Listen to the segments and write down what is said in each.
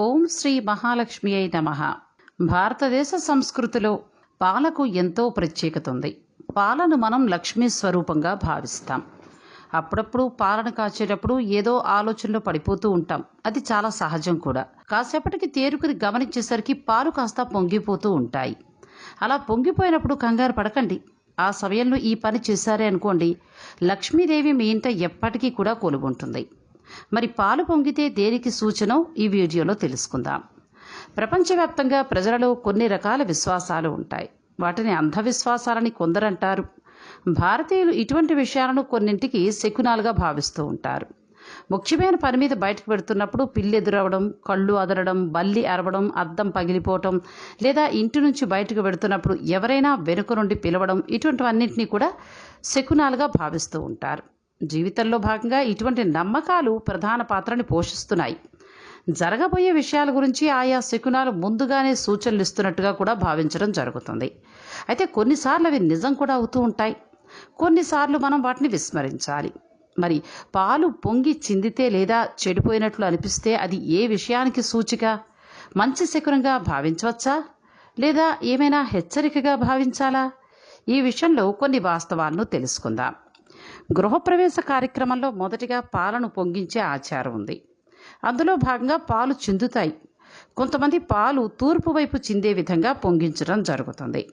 ఓం శ్రీ మహాలక్ష్మి అయి నమ. భారతదేశ సంస్కృతిలో పాలకు ఎంతో ప్రత్యేకత ఉంది పాలను మనం లక్ష్మీ స్వరూపంగా భావిస్తాం. అప్పుడప్పుడు పాలను కాచేటప్పుడు ఏదో ఆలోచనలో పడిపోతూ ఉంటాం. అది చాలా సహజం కూడా. కాసేపటికి తేరుకుని గమనించేసరికి పాలు కాస్త పొంగిపోతూ ఉంటాయి. అలా పొంగిపోయినప్పుడు కంగారు పడకండి. ఆ సమయంలో ఈ పని చేశారే అనుకోండి లక్ష్మీదేవి మీ ఇంట ఎప్పటికీ కూడా కొలుగుంటుంది మరి పాలు పొంగితే దేనికి సూచనో ఈ వీడియోలో తెలుసుకుందాం. ప్రపంచవ్యాప్తంగా ప్రజలలో కొన్ని రకాల విశ్వాసాలు ఉంటాయి. వాటిని అంధవిశ్వాసాలని కొందరంటారు. భారతీయులు ఇటువంటి విషయాలను కొన్నింటికి శకునాలుగా భావిస్తూ ఉంటారు. ముఖ్యమైన పని మీద బయటకు పెడుతున్నప్పుడు పిల్లి ఎదురవడం కళ్ళు అదరడం బల్లి అరవడం అద్దం పగిలిపోవటం లేదా ఇంటి నుంచి బయటకు పెడుతున్నప్పుడు ఎవరైనా వెనుక నుండి పిలవడం ఇటువంటివన్నింటినీ కూడా శకునాలుగా భావిస్తూ ఉంటారు. జీవితంలో భాగంగా ఇటువంటి నమ్మకాలు ప్రధాన పాత్రని పోషిస్తున్నాయి. జరగబోయే విషయాల గురించి ఆయా శకునాలు ముందుగానే సూచనలు ఇస్తున్నట్టుగా కూడా భావించడం జరుగుతుంది. అయితే కొన్నిసార్లు అవి నిజం కూడా అవుతూ ఉంటాయి. కొన్నిసార్లు మనం వాటిని విస్మరించాలి. మరి పాలు పొంగి చిందితే లేదా చెడిపోయినట్లు అనిపిస్తే అది ఏ విషయానికి సూచిక? మంచి శకునంగా భావించవచ్చా? లేదా ఏమైనా హెచ్చరికగా భావించాలా? ఈ విషయంలో కొన్ని వాస్తవాలను తెలుసుకుందాం. గృహప్రవేశ కార్యక్రమంలో మొదటిగా పాలను పొంగించే ఆచారం ఉంది. అందులో భాగంగా పాలు చిందుతాయి. కొంతమంది పాలు తూర్పు వైపు చిందే విధంగా పొంగించడం జరుగుతుంది.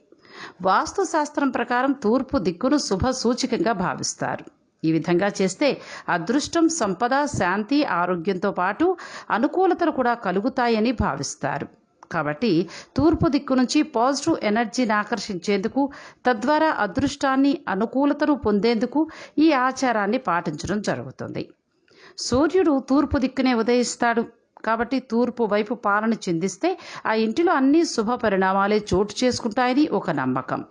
వాస్తు శాస్త్రం ప్రకారం తూర్పు దిక్కును శుభ సూచికంగా భావిస్తారు. ఈ విధంగా చేస్తే అదృష్టం సంపద శాంతి ఆరోగ్యంతో పాటు అనుకూలతలు కూడా కలుగుతాయని భావిస్తారు. కాబట్టి తూర్పు దిక్కు నుంచి పాజిటివ్ ఎనర్జీని ఆకర్షించేందుకు తద్వారా అదృష్టాన్ని అనుకూలతను పొందేందుకు ఈ ఆచారాన్ని పాటించడం జరుగుతుంది. సూర్యుడు తూర్పు దిక్కునే ఉదయిస్తాడు. కాబట్టి తూర్పు వైపు పాలన చెందిస్తే ఆ ఇంటిలో అన్ని శుభ పరిణామాలే చోటు చేసుకుంటాయని ఒక నమ్మకం.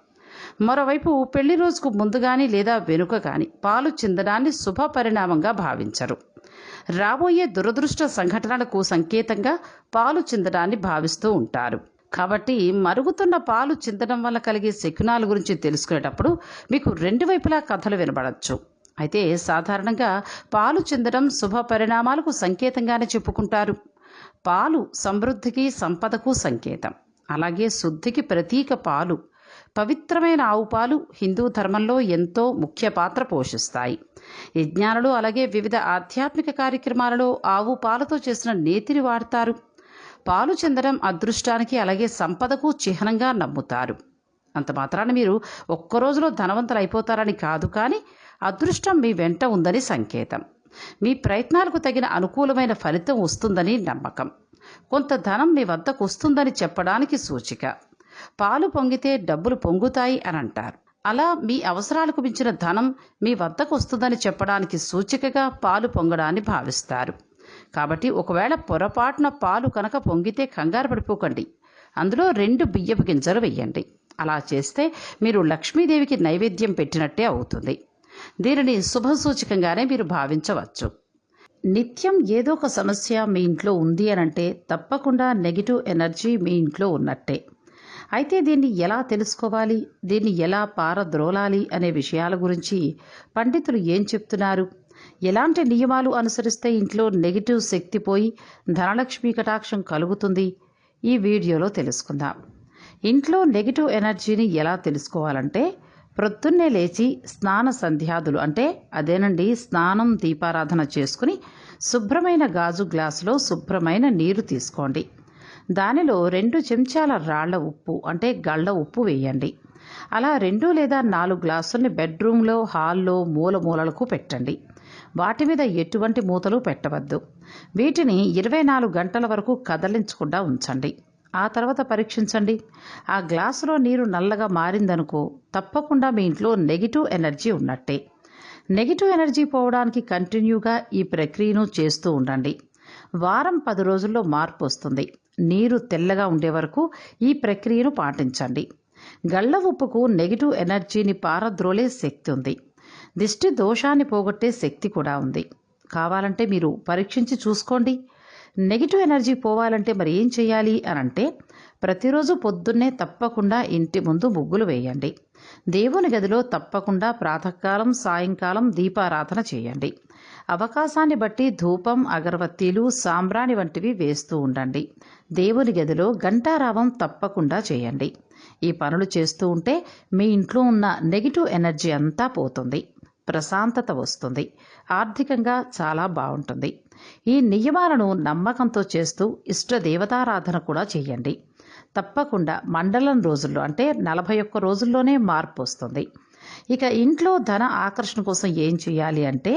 మరోవైపు పెళ్ళి రోజుకు ముందు కానీ లేదా వెనుక కానీ పాలు చిందడాన్ని శుభ పరిణామంగా భావించరు. రాబోయే దురదృష్ట సంఘటనలకు సంకేతంగా పాలు చిందడాన్ని భావిస్తూ ఉంటారు. కాబట్టి మరుగుతున్న పాలు చిందడం వల్ల కలిగే శకునాల గురించి తెలుసుకునేటప్పుడు మీకు రెండు వైపులా కథలు వినబడచ్చు. అయితే సాధారణంగా పాలు చిందడం శుభ పరిణామాలకు సంకేతంగానే చెప్పుకుంటారు. పాలు సమృద్ధికి సంపదకు సంకేతం. అలాగే శుద్ధికి ప్రతీక పాలు పవిత్రమైన ఆవు పాలు హిందూ ధర్మంలో ఎంతో ముఖ్య పాత్ర పోషిస్తాయి. యజ్ఞాలలో అలాగే వివిధ ఆధ్యాత్మిక కార్యక్రమాలలో ఆవు పాలతో చేసిన నేతిని వాడతారు. పాలు చెందడం అదృష్టానికి అలాగే సంపదకు చిహ్నంగా నమ్ముతారు. అంత మాత్రాన మీరు ఒక్క రోజులో ధనవంతులు అయిపోతారని కాదు కానీ అదృష్టం మీ వెంట ఉందని సంకేతం. మీ ప్రయత్నాలకు తగిన అనుకూలమైన ఫలితం వస్తుందని నమ్మకం. కొంత ధనం మీ వద్దకు వస్తుందని చెప్పడానికి సూచిక. పాలు పొంగితే డబ్బులు పొంగుతాయి అని అంటారు అలా మీ అవసరాలకు మించిన ధనం మీ వద్దకు వస్తుందని చెప్పడానికి సూచికగా పాలు పొంగడాన్ని భావిస్తారు. కాబట్టి ఒకవేళ పొరపాటున పాలు కనుక పొంగితే కంగారు పడిపోకండి. అందులో రెండు బియ్యపు గింజలు వెయ్యండి. అలా చేస్తే మీరు లక్ష్మీదేవికి నైవేద్యం పెట్టినట్టే అవుతుంది. దీనిని శుభ సూచకంగానే మీరు భావించవచ్చు. నిత్యం ఏదో ఒక సమస్య మీ ఇంట్లో ఉంది అనంటే తప్పకుండా నెగిటివ్ ఎనర్జీ మీ ఇంట్లో ఉన్నట్టే. అయితే దీన్ని ఎలా తెలుసుకోవాలి? దీన్ని ఎలా పారద్రోలాలి అనే విషయాల గురించి పండితులు ఏం చెప్తున్నారు? ఎలాంటి నియమాలు అనుసరిస్తే ఇంట్లో నెగిటివ్ శక్తి పోయి ధనలక్ష్మి కటాక్షం కలుగుతుంది? ఈ వీడియోలో తెలుసుకుందాం. ఇంట్లో నెగిటివ్ ఎనర్జీని ఎలా తెలుసుకోవాలంటే ప్రొద్దున్నే లేచి స్నాన సంధ్యాదులు అంటే అదేనండి స్నానం దీపారాధన చేసుకుని శుభ్రమైన గాజు గ్లాసులో శుభ్రమైన నీరు తీసుకోండి. దానిలో రెండు చెంచాల రాళ్ళ ఉప్పు అంటే గళ్ళ ఉప్పు వేయండి. అలా రెండు లేదా నాలుగు గ్లాసుల్ని బెడ్రూమ్లో హాల్లో మూల మూలలకు పెట్టండి. వాటి మీద ఎటువంటి మూతలు పెట్టవద్దు. వీటిని ఇరవై నాలుగు గంటల వరకు కదలించకుండా ఉంచండి. ఆ తర్వాత పరీక్షించండి. ఆ గ్లాసులో నీరు నల్లగా మారిందనుకో తప్పకుండా మీ ఇంట్లో నెగిటివ్ ఎనర్జీ ఉన్నట్టే. నెగిటివ్ ఎనర్జీ పోవడానికి కంటిన్యూగా ఈ ప్రక్రియను చేస్తూ ఉండండి. వారం పది రోజుల్లో మార్పు వస్తుంది. నీరు తెల్లగా ఉండే వరకు ఈ ప్రక్రియను పాటించండి. గళ్ళ ఉప్పుకు నెగిటివ్ ఎనర్జీని పారద్రోలే శక్తి ఉంది. దిష్టి దోషాన్ని పోగొట్టే శక్తి కూడా ఉంది. కావాలంటే మీరు పరీక్షించి చూసుకోండి. నెగిటివ్ ఎనర్జీ పోవాలంటే మరి ఏం చేయాలి అని అంటే ప్రతిరోజు పొద్దున్నే తప్పకుండా ఇంటి ముందు ముగ్గులు వేయండి. దేవుని గదిలో తప్పకుండా ప్రాతకాలం సాయంకాలం దీపారాధన చేయండి. అవకాశాన్ని బట్టి ధూపం అగరబత్తీలు సాంబ్రాణి వంటివి వేస్తూ ఉండండి. దేవుని గదిలో గంటారావం తప్పకుండా చేయండి. ఈ పనులు చేస్తూ ఉంటే మీ ఇంట్లో ఉన్న నెగిటివ్ ఎనర్జీ అంతా పోతుంది. ప్రశాంతత వస్తుంది. ఆర్థికంగా చాలా బాగుంటుంది. ఈ నియమాలను నమ్మకంతో చేస్తూ ఇష్ట దేవతారాధన కూడా చేయండి. తప్పకుండా మండలం రోజుల్లో అంటే నలభై ఒక్క రోజుల్లోనే మార్పు వస్తుంది. ఇక ఇంట్లో ధన ఆకర్షణ కోసం ఏం చేయాలి అంటే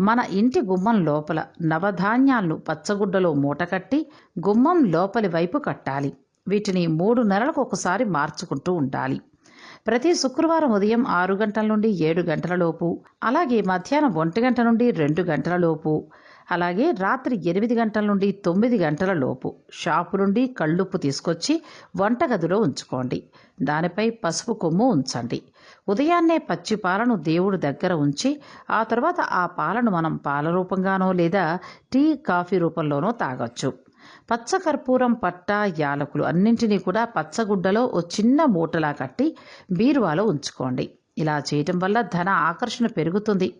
మన ఇంటి గుమ్మం లోపల నవధాన్యాలను పచ్చగుడ్డలో మూటకట్టి గుమ్మం లోపలి వైపు కట్టాలి. వీటిని మూడు నెలలకు ఒకసారి మార్చుకుంటూ ఉండాలి. ప్రతి శుక్రవారం ఉదయం ఆరు గంటల నుండి ఏడు గంటల లోపు అలాగే మధ్యాహ్నం ఒంటి గంట నుండి రెండు గంటల లోపు అలాగే రాత్రి ఎనిమిది గంటల నుండి తొమ్మిది గంటల లోపు షాపు నుండి కళ్ళుప్పు తీసుకొచ్చి వంటగదిలో ఉంచుకోండి. దానిపై పసుపు కొమ్ము ఉంచండి. ఉదయాన్నే పచ్చి పాలను దేవుడి దగ్గర ఉంచి ఆ తర్వాత ఆ పాలను మనం పాల రూపంగానో లేదా టీ కాఫీ రూపంలోనో తాగొచ్చు. పచ్చకర్పూరం పట్ట యాలకులు అన్నింటినీ కూడా పచ్చగుడ్డలో ఓ చిన్న మూటలా కట్టి బీరువాలో ఉంచుకోండి. ఇలా చేయటం వల్ల ధన ఆకర్షణ పెరుగుతుంది.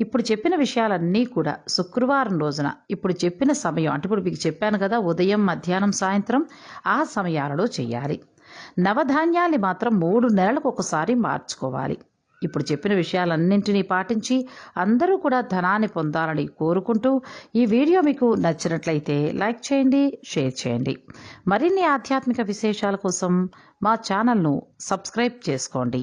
ఇప్పుడు చెప్పిన విషయాలన్నీ కూడా శుక్రవారం రోజున ఇప్పుడు చెప్పిన సమయం అంటే ఇప్పుడు మీకు చెప్పాను కదా ఉదయం మధ్యాహ్నం సాయంత్రం ఆ సమయాలలో చేయాలి. నవధాన్యాల్ని మాత్రం మూడు నెలలకు ఒకసారి మార్చుకోవాలి. ఇప్పుడు చెప్పిన విషయాలన్నింటినీ పాటించి అందరూ కూడా ధనాన్ని పొందాలని కోరుకుంటూ ఈ వీడియో మీకు నచ్చినట్లయితే లైక్ చేయండి షేర్ చేయండి. మరిన్ని ఆధ్యాత్మిక విశేషాల కోసం మా ఛానల్ను సబ్స్క్రైబ్ చేసుకోండి.